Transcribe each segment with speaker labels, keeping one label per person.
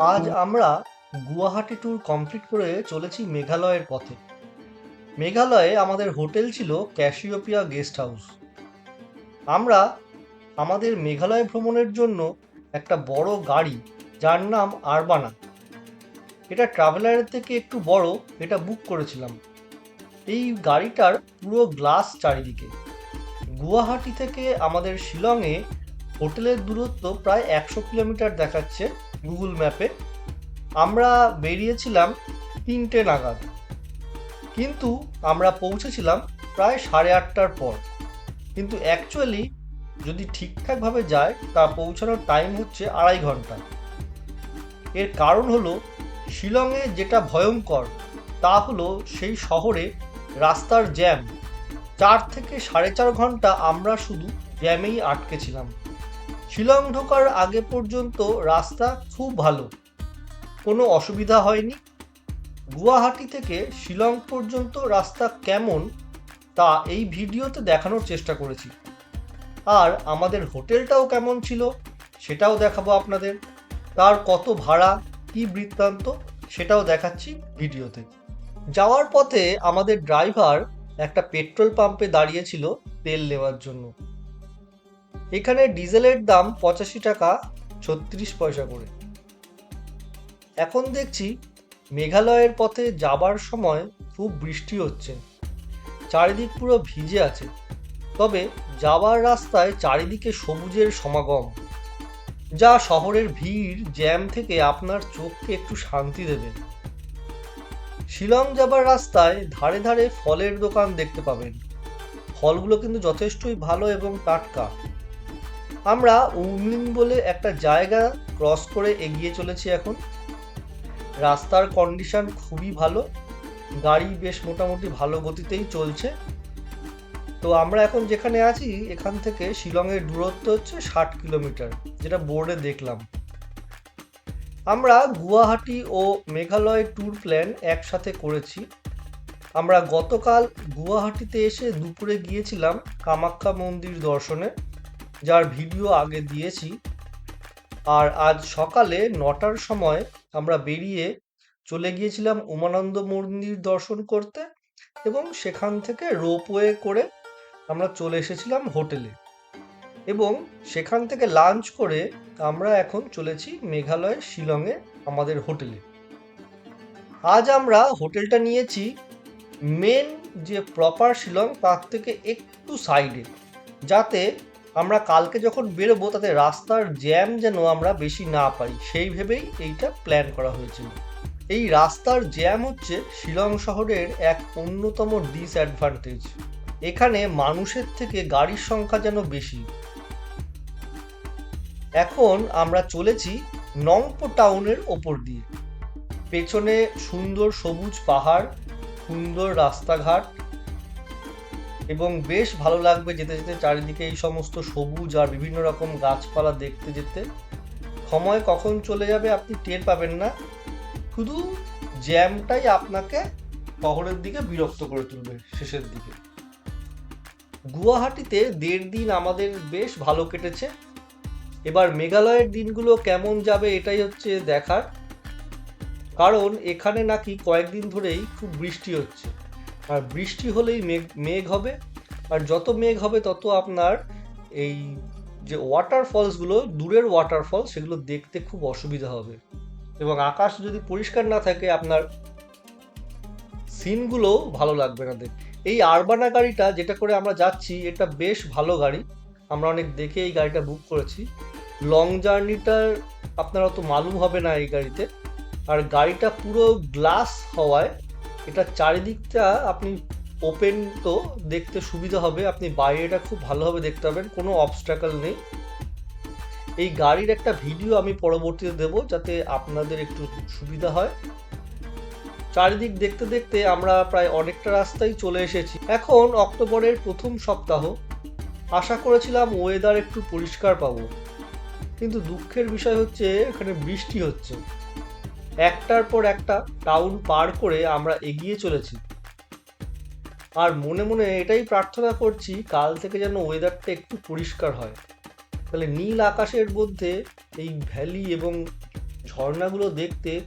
Speaker 1: আজ আমরা Guwahati tour complete করে চলেছি মেঘালয়ের পথে। মেঘালয়ে আমাদের হোটেল ছিল ক্যাশিওপিয়া গেস্ট হাউস আমরা আমাদের মেঘালয় ভ্রমণের জন্য একটা বড় গাড়ি, যার নাম আরবানা। এটা ট্রাভেলারের থেকে একটু বড়, এটা বুক করেছিলাম। এই গাড়িটার পুরো গ্লাস চারিদিকে। গুয়াহাটি থেকে আমাদের শিলংয়ে হোটেলের দূরত্ব প্রায় একশো কিলোমিটার দেখাচ্ছে। গুগল ম্যাপে আমরা বেরিয়েছিলাম তিনটে নাগাদ। কিন্তু আমরা পৌঁছেছিলাম প্রায় সাড়ে আটটার পর। কিন্তু অ্যাকচুয়ালি যদি ঠিকঠাকভাবে যায়, তা পৌঁছানোর টাইম হচ্ছে আড়াই ঘণ্টা। এর কারণ হলো, শিলংয়ে যেটা ভয়ঙ্কর, তা হলো সেই শহরে রাস্তার জ্যাম চার থেকে সাড়ে চার ঘণ্টা আমরা শুধু জ্যামেই আটকে ছিলাম। শিলং ঢোকার আগে পর্যন্ত রাস্তা খুব ভালো। কোনো অসুবিধা হয়নি। গুয়াহাটি থেকে শিলং পর্যন্ত রাস্তা কেমন তা এই ভিডিওতে দেখানোর চেষ্টা করেছি। আর আমাদের হোটেলটাও কেমন ছিল সেটাও দেখাবো আপনাদের। তার কত ভাড়া, কি বৃত্তান্ত সেটাও দেখাচ্ছি ভিডিওতে। যাওয়ার পথে আমাদের ড্রাইভার একটা পেট্রোল পাম্পে দাঁড়িয়েছিল তেল নেওয়ার জন্য। এখানে ডিজেলের দাম পঁচাশি টাকা, ছত্রিশ পয়সা করে। এখন দেখছি মেঘালয়ের পথে যাবার সময় খুব বৃষ্টি হচ্ছে। চারিদিক পুরো ভিজে আছে। তবে যাওয়ার রাস্তায় চারিদিকে সবুজের সমাগম। যা শহরের ভিড় জ্যাম থেকে আপনার চোখকে একটু শান্তি দেবে। শিলং যাবার রাস্তায় ধারে ধারে ফলের দোকান দেখতে পাবেন। ফলগুলো কিন্তু যথেষ্টই ভালো এবং টাটকা। আমরা উমিন বলে একটা জায়গা ক্রস করে এগিয়ে চলেছি এখন। রাস্তার কন্ডিশন খুবই ভালো। গাড়ি বেশ মোটামুটি ভালো গতিতেই চলছে। তো আমরা এখন যেখানে আছি, এখান থেকে শিলংয়ের দূরত্ব হচ্ছে ষাট কিলোমিটার, যেটা বোর্ডে দেখলাম। আমরা গুয়াহাটি ও মেঘালয় ট্যুর প্ল্যান একসাথে করেছি। আমরা গতকাল গুয়াহাটিতে এসে দুপুরে গিয়েছিলাম কামাখ্যা মন্দির দর্শনে। যার ভিডিও আগে দিয়েছি। আর আজ সকালে নটার সময় আমরা বেরিয়ে চলে গিয়েছিলাম উমানন্দ মন্দির দর্শন করতে এবং সেখান থেকে রোপওয়ে করে আমরা চলে এসেছিলাম হোটেলে এবং সেখান থেকে লাঞ্চ করে আমরা এখন চলেছি মেঘালয় শিলংয়ে আমাদের হোটেলে আজ আমরা হোটেলটা নিয়েছি মেন যে প্রপার শিলং তার থেকে একটু সাইডে যাতে আমরা কালকে যখন বেরোবো, তাতে রাস্তার জ্যাম যেন আমরা বেশি না পাই সেই ভেবেই এইটা প্ল্যান করা হয়েছিল। এই রাস্তার জ্যাম হচ্ছে শিলং শহরের এক অন্যতম ডিসঅ্যাডভান্টেজ এখানে মানুষের থেকে গাড়ির সংখ্যা যেন বেশি। এখন আমরা চলেছি নংপো টাউনের ওপর দিয়ে। পেছনে সুন্দর সবুজ পাহাড়, সুন্দর রাস্তাঘাট এবং বেশ ভালো লাগবে যেতে যেতে চারিদিকে এই সমস্ত সবুজ আর বিভিন্ন রকম গাছপালা দেখতে যেতে। সময় কখন চলে যাবে আপনি টের পাবেন না। শুধু জ্যামটাই আপনাকে শহরের দিকে বিরক্ত করে তুলবে শেষের দিকে। গুয়াহাটিতে দেড় দিন আমাদের বেশ ভালো কেটেছে। এবার মেঘালয়ের দিনগুলো কেমন যাবে এটাই হচ্ছে দেখার। কারণ এখানে নাকি কয়েকদিন ধরেই খুব বৃষ্টি হচ্ছে। আর বৃষ্টি হলেই মেঘ মেঘ হবে। আর যত মেঘ হবে, তত আপনার এই যে ওয়াটারফলসগুলো দূরের ওয়াটারফল সেগুলো দেখতে খুব অসুবিধা হবে। এবং আকাশ যদি পরিষ্কার না থাকে, আপনার সিনগুলো ভালো লাগবে না দেখ এই আরবানা গাড়িটা যেটা করে আমরা যাচ্ছি, এটা বেশ ভালো গাড়ি। আমরা অনেক দেখে এই গাড়িটা বুক করেছি। লং জার্নিটার আপনার অত মালুম হবে না এই গাড়িতে। আর গাড়িটা পুরো গ্লাস হওয়ায় এটা চারিদিকটা আপনি ওপেন তো দেখতে সুবিধা হবে, আপনি বাইরেটা খুব ভালোভাবে দেখতে পাবেন কোনো অবস্ট্রাকল নেই। এই গাড়ির একটা ভিডিও আমি পরবর্তীতে দেব যাতে আপনাদের একটু সুবিধা হয়। চারিদিক দেখতে দেখতে আমরা প্রায় অনেকটা রাস্তায় চলে এসেছি। এখন অক্টোবরের প্রথম সপ্তাহ। আশা করেছিলাম ওয়েদার একটু পরিষ্কার পাবো। কিন্তু দুঃখের বিষয় হচ্ছে, এখানে বৃষ্টি হচ্ছে। একটার পর একটা টাউন পার করে আমরা এগিয়ে চলেছি। আর মনে মনে এটাই প্রার্থনা করছি, কাল থেকে যেন ওয়েদারটা একটু পরিষ্কার হয়। তাহলে নীল আকাশের মধ্যে এই ভ্যালি এবং ঝর্ণাগুলো দেখতে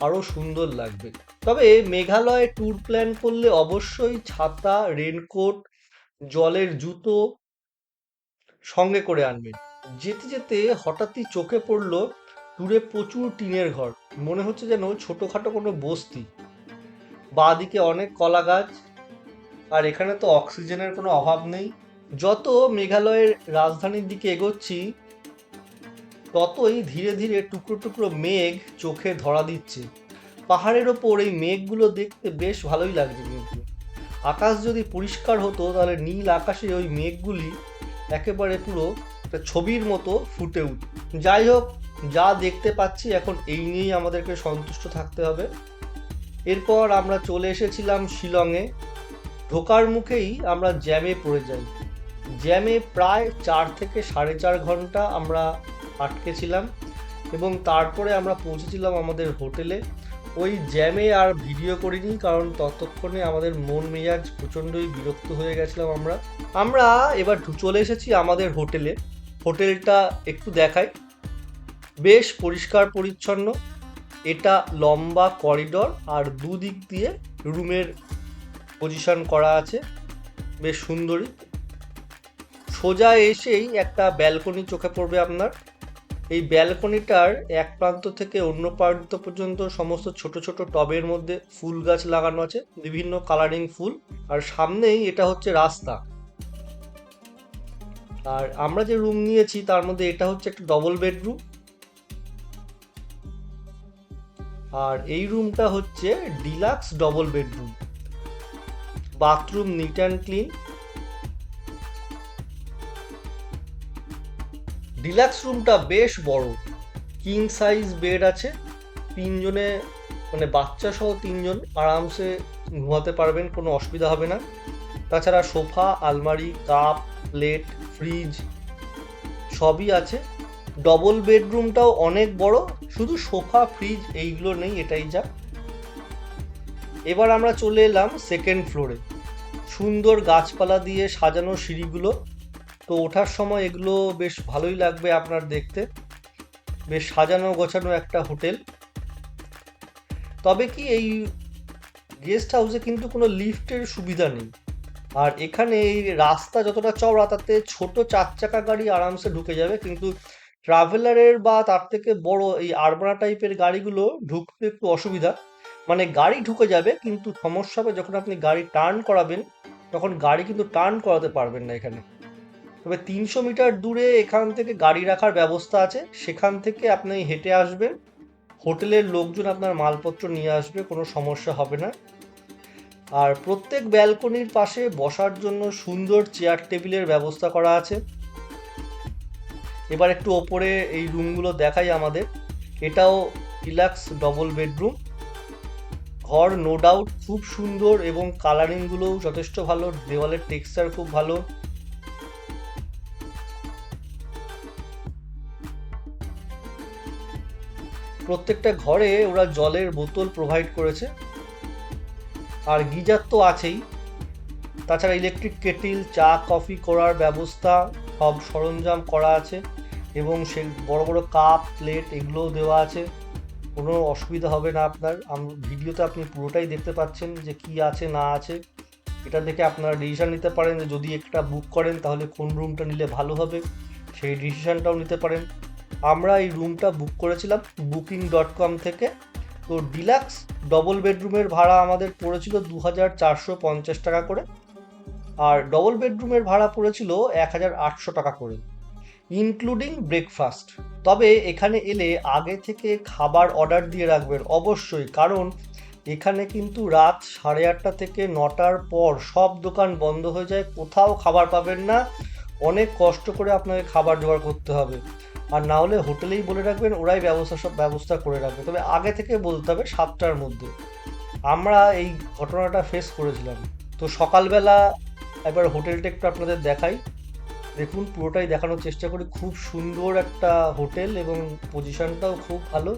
Speaker 1: আরও সুন্দর লাগবে। তবে মেঘালয়ে ট্যুর প্ল্যান করলে অবশ্যই ছাতা রেনকোট জলের জুতো সঙ্গে করে আনবেন। যেতে যেতে হঠাৎই চোখে পড়ল, দূরে প্রচুর টিনের ঘর। মনে হচ্ছে যেন ছোটোখাটো কোনো বস্তি। বাঁদিকে অনেক কলা গাছ, আর এখানে তো অক্সিজেনের কোনো অভাব নেই। যত মেঘালয়ের রাজধানীর দিকে এগোচ্ছি, ততই ধীরে ধীরে টুকরো টুকরো মেঘ চোখে ধরা দিচ্ছে। পাহাড়ের ওপর এই মেঘগুলো দেখতে বেশ ভালোই লাগছে কিন্তু। আকাশ যদি পরিষ্কার হতো, তাহলে নীল আকাশে ওই মেঘগুলি একেবারে পুরো একটা ছবির মতো ফুটে উঠ যাই হোক যা দেখতে পাচ্ছি এখন এই নিয়েই আমাদেরকে সন্তুষ্ট থাকতে হবে। এরপর আমরা চলে এসেছিলাম শিলংয়ে। ঢোকার মুখেই আমরা জ্যামে পড়ে যাই। জ্যামে প্রায় চার থেকে সাড়ে চার ঘণ্টা আমরা আটকেছিলাম এবং তারপরে আমরা পৌঁছেছিলাম আমাদের হোটেলে। ওই জ্যামে আর ভিডিও করিনি কারণ ততক্ষণে আমাদের মন মেজাজ প্রচণ্ডই বিরক্ত হয়ে গেছিলাম আমরা। আমরা এবার চলে এসেছি আমাদের হোটেলে। হোটেলটা একটু দেখাই। বেশ পরিষ্কার পরিচ্ছন্ন। এটা লম্বা করিডর আর দুদিক দিয়ে রুমের পজিশন করা আছে। বেশ সুন্দরী। সোজা এসেই একটা ব্যালকনি চোখে পড়বে আপনার। এই ব্যালকনিটার এক প্রান্ত থেকে অন্য প্রান্ত পর্যন্ত সমস্ত ছোট ছোট টবের মধ্যে ফুল গাছ লাগানো আছে, বিভিন্ন কালারিং ফুল। আর সামনেই এটা হচ্ছে রাস্তা। আর আমরা যে রুম নিয়েছি, তার মধ্যে এটা হচ্ছে একটা ডবল বেডরুম আর এই রুমটা হচ্ছে deluxe double bedroom. Bathroom neat and clean. Deluxe রুমটা বেশ বড়, কিং সাইজ বেড আছে। তিনজনে মানে বাচ্চা সহ তিনজন আরামসে ঘুমাতে পারবেন, কোনো অসুবিধা হবে না। তাছাড়া সোফা, আলমারি, কাপ, প্লেট, ফ্রিজ সবই আছে। ডবল বেডরুমটাও অনেক বড়, শুধু সোফা ফ্রিজ এইগুলো নেই, এটাই যা। এবার আমরা চলে এলাম সেকেন্ড ফ্লোরে সুন্দর গাছপালা দিয়ে সাজানো সিঁড়িগুলো, তো ওঠার সময় এগুলো বেশ ভালোই লাগবে আপনার দেখতে। বেশ সাজানো গোছানো একটা হোটেল। তবে কি এই গেস্ট হাউসে কিন্তু কোনো লিফটের সুবিধা নেই। আর এখানে এই রাস্তা যতটা চওড়া, তাতে ছোট চার চাকা গাড়ি আরামসে ঢুকে যাবে, কিন্তু ট্রাভেলারের বা তার থেকে বড় এই আরবানা টাইপের গাড়িগুলো ঢুকতে একটু অসুবিধা। মানে গাড়ি ঢুকে যাবে, কিন্তু সমস্যা হবে যখন আপনি গাড়ি টার্ন করাবেন, তখন গাড়ি কিন্তু টার্ন করাতে পারবেন না এখানে। তবে তিনশো মিটার দূরে এখান থেকে গাড়ি রাখার ব্যবস্থা আছে। সেখান থেকে আপনি হেঁটে আসবেন। হোটেলের লোকজন আপনার মালপত্র নিয়ে আসবে, কোনো সমস্যা হবে না। আর প্রত্যেক ব্যালকনির পাশে বসার জন্য সুন্দর চেয়ার টেবিলের ব্যবস্থা করা আছে। এবার একটু ওপরে এই রুমগুলো দেখাই আমাদের। এটাও ডিলাক্স ডবল বেডরুম ঘর নো ডাউট খুব সুন্দর এবং কালারিংগুলোও যথেষ্ট ভালো, দেওয়ালের টেক্সচার খুব ভালো। প্রত্যেকটা ঘরে ওরা জলের বোতল প্রোভাইড করেছে। আর গিজার তো আছেই। তাছাড়া ইলেকট্রিক কেটিল চা কফি করার ব্যবস্থা, সব সরঞ্জাম করা আছে। এবং সে বড় বড় কাপ, প্লেট এগুলোও দেওয়া আছে। কোনো অসুবিধা হবে না আপনার। ভিডিওতে আপনি পুরোটাই দেখতে পাচ্ছেন যে কি আছে, না আছে। এটা দেখে আপনারা ডিসিশান নিতে পারেন যে যদি একটা বুক করেন তাহলে কোন রুমটা নিলে ভালো হবে, সেই ডিসিশানটাও নিতে পারেন। আমরা এই রুমটা বুক করেছিলাম বুকিং ডট কম থেকে। তো ডিলাক্স ডবল বেডরুমের ভাড়া আমাদের পড়েছিল দু হাজার চারশো পঞ্চাশ টাকা করে। আর ডবল বেডরুমের ভাড়া পড়েছিল এক হাজার আটশো টাকা করে। ইনক্লুডিং ব্রেকফাস্ট তবে এখানে এলে আগে থেকে খাবার অর্ডার দিয়ে রাখবেন অবশ্যই, কারণ এখানে কিন্তু রাত সাড়ে আটটা থেকে নটার পর সব দোকান বন্ধ হয়ে যায়, কোথাও খাবার পাবেন না। অনেক কষ্ট করে আপনাকে খাবার জোগাড় করতে হবে। আর না হলে হোটেলেই বলে রাখবেন, ওরাই ব্যবস্থা সব ব্যবস্থা করে রাখবে। তবে আগে থেকে বলতে হবে সাতটার মধ্যে। আমরা এই ঘটনাটা ফেস করেছিলাম। তো সকালবেলা একবার হোটেলটা একটু আপনাদের দেখাই। দেখুন, পুরোটাই দেখানোর চেষ্টা করি। খুব সুন্দর একটা হোটেল এবং পজিশনটাও খুব ভালো।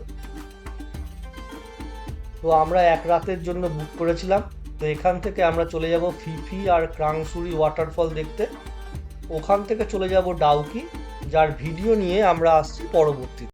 Speaker 1: তো আমরা এক রাতের জন্য বুক করেছিলাম। তো এখান থেকে আমরা চলে যাব ফিফি আর ক্রাংসুরি ওয়াটারফল দেখতে। ওখান থেকে চলে যাব ডাউকি, যার ভিডিও নিয়ে আমরা আসছি পরবর্তী